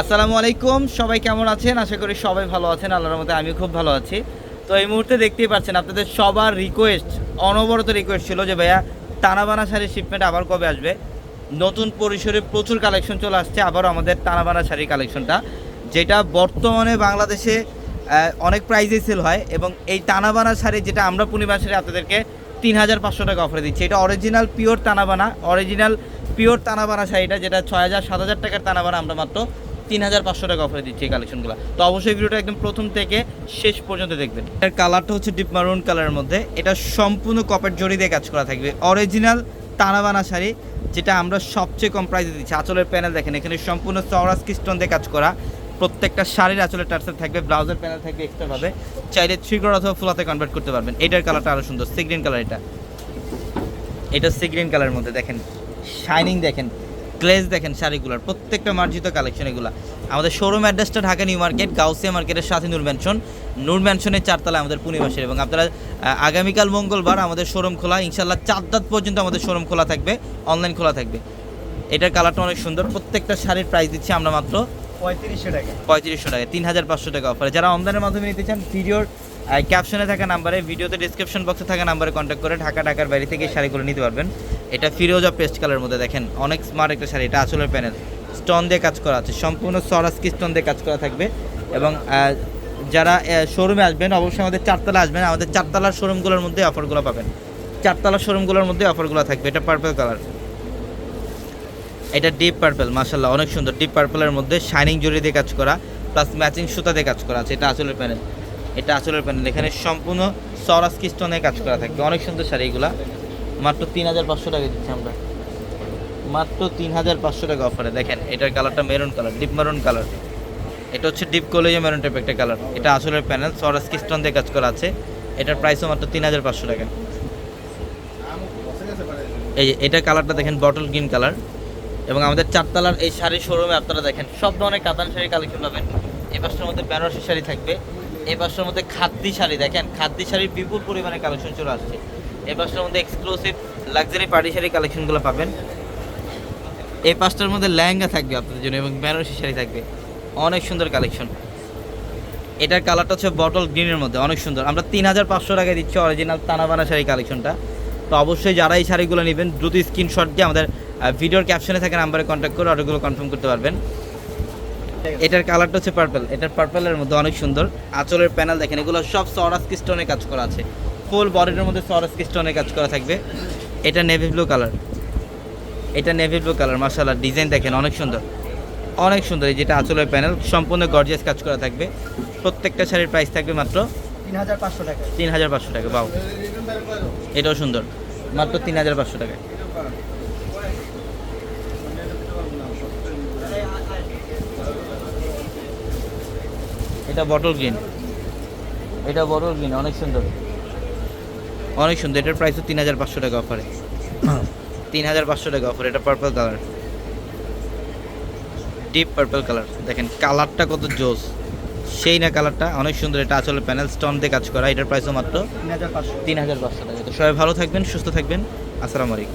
আসসালামু আলাইকুম, সবাই কেমন আছেন? আশা করি সবাই ভালো আছেন, আল্লাহর মধ্যে আমি খুব ভালো আছি। তো এই মুহূর্তে দেখতেই পাচ্ছেন আপনাদের সবার রিকোয়েস্ট অনবরত রিকোয়েস্ট ছিল যে ভাইয়া টানাবানা শাড়ির শিপমেন্ট আবার কবে আসবে? নতুন পরিসরে প্রচুর কালেকশন চলে আসছে, আবারও আমাদের টানাবানা শাড়ির কালেকশনটা যেটা বর্তমানে বাংলাদেশে অনেক প্রাইজে সেল হয় এবং এই টানাবানা শাড়ি যেটা আমরা পূর্ণিমা শাড়ি আপনাদেরকে তিন হাজার পাঁচশো টাকা অফারে দিচ্ছি। এটা original pure Tanabana original pure Tanabana শাড়িটা, যেটা ছয় হাজার, সাত হাজার টাকার টানাবানা আমরা মাত্র তিন হাজার পাঁচশো টাকা অফারে দিচ্ছি এই কালেকশনগুলো তো অবশ্যই ভিডিওটা একদম প্রথম থেকে শেষ পর্যন্ত দেখবেন। এর কালারটা হচ্ছে ডিপ মারুন কালারের মধ্যে। এটা সম্পূর্ণ কপার জড়ি দিয়ে কাজ করা থাকবে। অরিজিনাল টানাবানা শাড়ি, যেটা আমরা সবচেয়ে কম প্রাইসে দিচ্ছি। আঁচলের প্যানেল দেখেন, এখানে সম্পূর্ণ চওড়াস কিস্টন দিয়ে কাজ করা। প্রত্যেকটা শাড়ির আঁচলের টার্সেল থাকবে, ব্লাউজের প্যানেল থাকবে এক্সট্রা ভাবে। চাইলে থ্রি অথবা ফুলাতে কনভার্ট করতে পারবেন। এটার কালারটা আরও সুন্দর সি গ্রিন কালার এটা। এটা সি গ্রিন কালারের মধ্যে দেখেন শাইনিং দেখেন। গ্লেজ দেখেন শাড়িগুলোর প্রত্যেকটা মার্জিত কালেকশন এগুলো। আমাদের শোরুম অ্যাড্রেসটা ঢাকা নিউ মার্কেট গাউসিয়া মার্কেটের সাথে নূর ম্যানশন নূর ম্যানশনের চারতলা আমাদের পুনিবাসের এবং আপনারা আগামীকাল মঙ্গলবার আমাদের শোরুম খোলা ইনশাল্লাহ চার রাত পর্যন্ত আমাদের শোরুম খোলা থাকবে অনলাইন খোলা থাকবে। এটার কালারটা অনেক সুন্দর প্রত্যেকটা শাড়ির প্রাইস দিচ্ছি আমরা মাত্র পঁয়ত্রিশশো টাকা। পঁয়ত্রিশশো টাকা তিন হাজার পাঁচশো টাকা অফারে যারা অনলাইনের মাধ্যমে নিতে চান ভিডিওর ক্যাপশনে থাকা নাম্বারে ভিডিওতে ডিসক্রিপশন বক্সে থাকা নাম্বারে কন্ট্যাক্ট করে ঢাকা ঢাকার বাইরে থেকে শাড়িগুলো নিতে পারবেন। এটা ফিরোজা পেস্ট কালারের মধ্যে দেখেন, অনেক স্মার্ট একটা শাড়ি। এটা আঁচলের প্যানেল স্টোন দিয়ে কাজ করা আছে। সম্পূর্ণ সরাসকি স্টোন দিয়ে কাজ করা থাকবে। এবং যারা শোরুমে আসবেন, অবশ্যই আমাদের চারতলা আসবেন। আমাদের চারতলার শোরুমগুলোর মধ্যে অফারগুলো পাবেন। চারতলার শোরুমগুলোর মধ্যে অফারগুলো থাকবে। এটা পার্পল কালার এটা ডিপ পার্পল মাশাল্লাহ অনেক সুন্দর। ডিপ পার্পলের মধ্যে শাইনিং জড়ি দিয়ে কাজ করা প্লাস ম্যাচিং সুতা দিয়ে কাজ করা আছে। এটা আঁচলের প্যানেল এটা আঁচলের প্যানেল এখানে সম্পূর্ণ সরাস কিস্টনে কাজ করা থাকবে। অনেক সুন্দর শাড়ি এগুলা। মাত্র তিন হাজার পাঁচশো টাকা দিচ্ছি আমরা। মাত্র তিন হাজার পাঁচশো টাকা অফারে দেখেন, এটার কালারটা maroon colour deep maroon colour এটা হচ্ছে ডিপ কলেজে মেরুন টাইপ একটা কালার এটা আসলের প্যানেল সরাস কিস্টন দিয়ে কাজ করা আছে। এটার প্রাইসও মাত্র তিন হাজার পাঁচশো টাকা। এই যে এটার কালারটা দেখেন বটল গ্রিন কালার এবং আমাদের চারতলার এই শাড়ির শোরুমে আপনারা দেখেন, সব ধরনের কাতান শাড়ি কালেকশন পাবেন। এই পাশের মধ্যে বেনারসি শাড়ি থাকবে। এই পাশের মধ্যে খাদ্দি শাড়ি, দেখেন খাদ্দি শাড়ির বিপুল পরিমাণে কালেকশন চলে আসছে। এই পাশের মধ্যে এক্সক্লুসিভ লাক্সারি পার্টি শাড়ি কালেকশনগুলো পাবেন। এই পাঁচটার মধ্যে লেহেঙ্গা থাকবে আপনাদের জন্য এবং বেনারসি শাড়ি থাকবে। অনেক সুন্দর কালেকশন এটার কালারটা হচ্ছে বটল গ্রিনের মধ্যে, অনেক সুন্দর। আমরা তিন হাজার পাঁচশো টাকায় দিচ্ছি অরিজিনাল তানাবানা শাড়ি কালেকশনটা তো অবশ্যই যারা এই শাড়িগুলো নেবেন, দ্রুত স্ক্রিনশট দিয়ে আমাদের ভিডিওর ক্যাপশনে থাকা নাম্বারে কন্ট্যাক্ট করে অর্ডারগুলো কনফার্ম করতে পারবেন। এটার কালারটা হচ্ছে পার্পল এটার পার্পলের মধ্যে অনেক সুন্দর। আঁচলের প্যানেল দেখেন, এগুলো সব সরাস স্টোনে কাজ করা আছে। ফুল বডির মধ্যে সরাস স্টোনে কাজ করা থাকবে। এটা নেভি ব্লু কালার এটা নেভি ব্লু কালার মাসাল্লাহ ডিজাইন দেখেন অনেক সুন্দর। অনেক সুন্দর এই যেটা আঁচলের প্যানেল সম্পূর্ণ গর্জিয়াস কাজ করা থাকবে। প্রত্যেকটা শাড়ির প্রাইস থাকবে মাত্র তিন হাজার পাঁচশো টাকা। তিন হাজার পাঁচশো টাকা বাউ এটাও সুন্দর মাত্র তিন হাজার পাঁচশো টাকা। এটা বটল গ্রিন এটা বটল গ্রিন অনেক সুন্দর। অনেক সুন্দর এটার প্রাইসও তিন হাজার পাঁচশো টাকা অফারে তিন হাজার পাঁচশো টাকা অফার এটা purple colour deep purple colour দেখেন কালারটা কত জোস। সেই না কালারটা অনেক সুন্দর এটা আসলে প্যানেল স্টোন দিয়ে কাজ করা এটার প্রাইসও মাত্র তিন হাজার পাঁচশো। তিন হাজার পাঁচশো টাকা। তো সবাই ভালো থাকবেন সুস্থ থাকবেন। আসসালামু আলাইকুম।